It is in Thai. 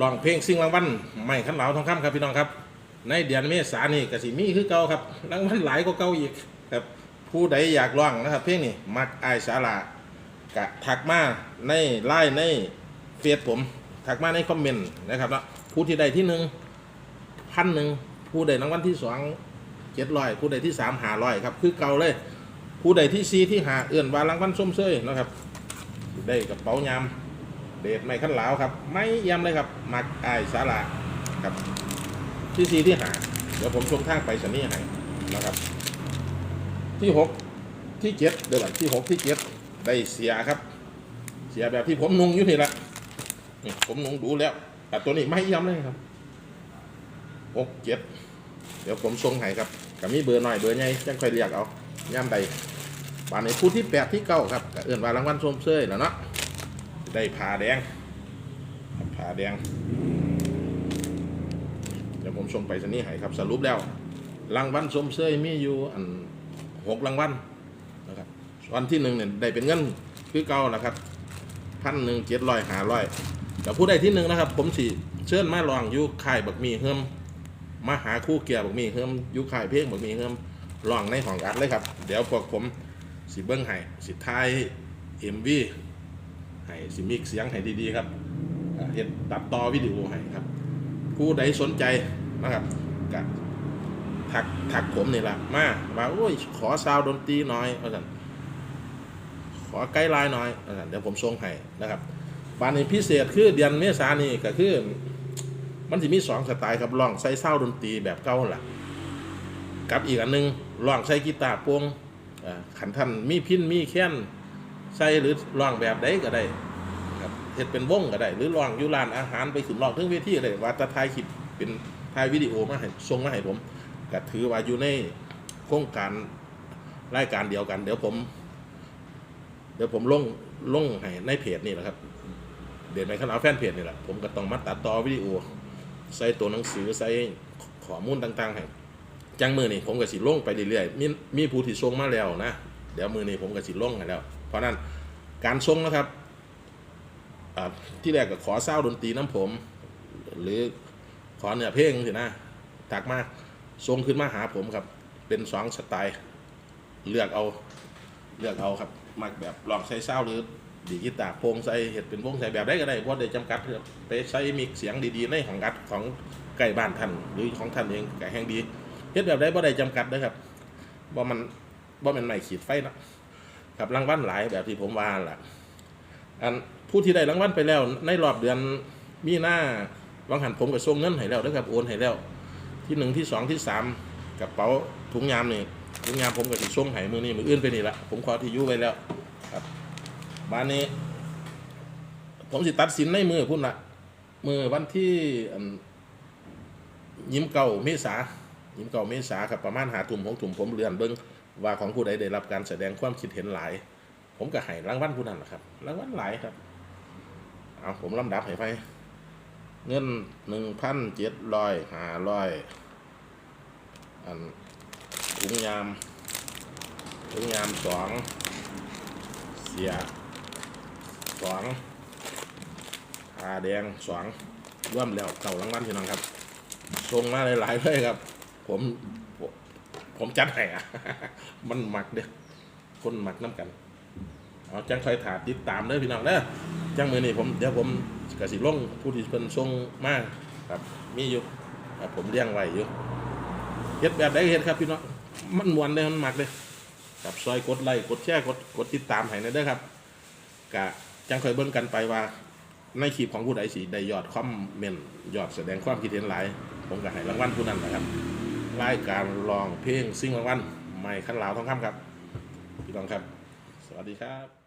ลองเพลงซิ่งรางวัลไม่ขันเหลาทองคำครับพี่น้องครับ ในเดือนเมษานี่กสิมีคือเก่าครับรางวัลหลายกว่าเก่าอีกครับผู้ใดอยากร้องนะครับ เพลงนี้มักอายสาลากะทักมาในไลน์ในเฟซผมทักมาในคอมเมนต์นะครับแล้วผู้ที่ใดที่หนึ่งพันหนึ่งผู้ใดรางวัลที่สองเจ็ดร้อยผู้ใดที่สามหาร้อยครับ คือเก่าเลย ผู้ใดที่ซีที่หาเอื่นว่ารางวัลส้มเซยนะครับได้กระเป๋ายาม เดทไม่ขั้นหลาวครับ ไม่ยำเลยครับ มักอายสาลาครับ ที่ซีที่หาเดี๋ยวผมชมทางไปสันนี่ให้นะครับ ที่หกที่เจ็ดเดี๋ยวก่อนที่หกที่เจ็ดได้เสียครับ เสียแบบที่ผมนุ่งอยู่นี่แหละนี่ผมนุ่งดูแล้วแต่ตัวนี้ไม่ย้ำเลยครับหกเจ็ดเดี๋ยวผมส่งให้ครับกับมีเบอร์หน่อยเบอร์ใหญ่จังค่อยเรียกเอาย่ำใดบานในผู้ที่แปดที่เก้าครับเอื่นว่ารางวัลส้มเซยแล้วเนาะ ได้ผ่าแดงผ่าแดง เดี๋ยวผมส่งไปสนี่ให้ครับสรุปแล้ว รางวัลสมเสยมีอยู่อันหกรางวัลนะครับวันที่หนึ่งเนี่ยได้เป็นเงินคือเก่านะครับพันหนึ่งเจ็ดร้อยห้าร้อยแต่ผู้ใดที่หนึ่งนะครับ ผมสิเชิญมาลองอยู่ค่ายบักมีเฮิมมาหาคู่เกียร์บักมีเฮิมยู่ค่ายเพลงบักมีเฮิมลองในห้องอัดเลยครับ เดี๋ยวพวกผมสิเบิ้งให้สิทายเอ็มวี ให้สิมิกเสียงให้ดีๆครับเฮ็ดตัดต่อวิดีโอให้ครับ ผู้ใดสนใจนะครับก็ทักทักผมนี่แหละมาว่าโอ้ยขอซาวด์ดนตรีหน่อยว่าสันขอไกด์ไลน์หน่อยว่าสันเดี๋ยวผมส่งให้นะครับบานนี้พิเศษคือเดือนเมษานี่ก็คือมันจะมีสองสไตล์ครับลองใส่ซาวด์ดนตรีแบบเก่าหละกับอีกอันหนึงลองใส่กีตาร์โปร่งขันท่านมีพินมีแค้น ใส่หรือลองแบบใดก็ได้ครับเฮ็ดเป็นวงก็ได้ หรือลองอยู่ร้านอาหารไปขึ้นลองถึงเวทีเลยว่าจะถ่ายคลิปเป็นถ่ายวิดีโอมาให้ส่งมาให้ผมก็ถือว่าอยู่ในโครงการรายการเดียวกัน เดี๋ยวผม เดี๋ยวผมลงลงให้ในเพจนี่แหละครับ เดี๋ยวในคณะแฟนเพจนี่แหละผมก็ต้องมาตัดต่อวิดีโอ ใส่ตัวหนังสือใส่ข้อมูลต่างๆให้จังมือนี่ผมก็สิลงไปเรื่อยๆมีมีผู้ที่ส่งมาแล้วนะเดี๋ยวมือนี่ผมก็สิลงให้แล้ว เพราะนั้นการส่งนะครับที่แรกก็ขอเศร้าดนตรีน้ำผม หรือขอเนื้อเพลงสินะตักมาทรงขึ้นมาหาผมครับ เป็นสองสไตล์เลือกเอาเลือกเอาครับมักแบบลองใส่เศร้าหรือดีกีตาร์โพงใส่เห็ดเป็นวงใส่แบบได้ก็ได้เพราะได้จำกัดไปใช้มิกเสียงดีๆในของอัดของใกล้บ้านท่านหรือของท่านเองก็แห่งดีเฮ็ดแบบได้บ่ได้จำกัดนะครับบ่ามันบ่แมันไม่ขีดไฟนะ ครับรางวัลหลายแบบที่ผมว่าล่ะ อันผู้ที่ได้รางวัลไปแล้ว ในรอบเดือนมีหน้าวังหันผมก็ส่งเงินให้แล้วนะครับโอนให้แล้ว ที่หนึ่งที่สองที่สามกระเป๋าถุงยามนี่ถุงยามผมก็สิส่งให้มือนี้มืออื่นไปนี่ละผมขอที่ยู่ไว้แล้วครับบ้านนี้ ผมสิตัดสินในมือพุ่นละมือวันที่ยิ้มเก่าเมษายิ้มเก่าเมษาครับประมาณหาถุ่มของถุ่มผมเรือนเบิ้ง ว่าของผู้ใดได้รับการแสดงความคิดเห็นหลาย ผมก็ให้รางวัลผู้นั้นแหละครับรางวัลหลายครับเอาผมลำดับให้ไปเงินหนึ่งพันเจ็ดร้อยห้าร้อยอันถุงยามถุงยามสองเสียสองผ้าแดงสองร่วมแล้วเก่ารางวัลพี่น้องครับส่งมาหลายๆเลยครับ ผม ผมจัดให้อะมันหมักเด้อคนหมักน้ำกัน เอาจังคอยถาติดตามเด้อพี่น้องเด้อจังมือนี่ผมเดี๋ยวผมกสิลงผู้ที่เป็นทรงมากครับมีอยู่ผมเลี้ยงไว้อยู่เฮ็ดแบบใดเฮ็ดครับพี่น้องมันมวนเลยมันหมักเลยครับซอยกดไลค์กดแชร์กดกดติดตามให้นะเด้อครับกะจังคอยเบิ่งกันไปว่าในคลิปของผู้ใดสิได้ยอดคอมเมนต์ยอดแสดงความคิดเห็นหลาย ผมก็ให้รางวัลผู้นั้นนะครับ รายการลองเพลงซิ่งรางวัลไม่ขั้นลาวทองคำครับ พี่น้องครับ สวัสดีครับ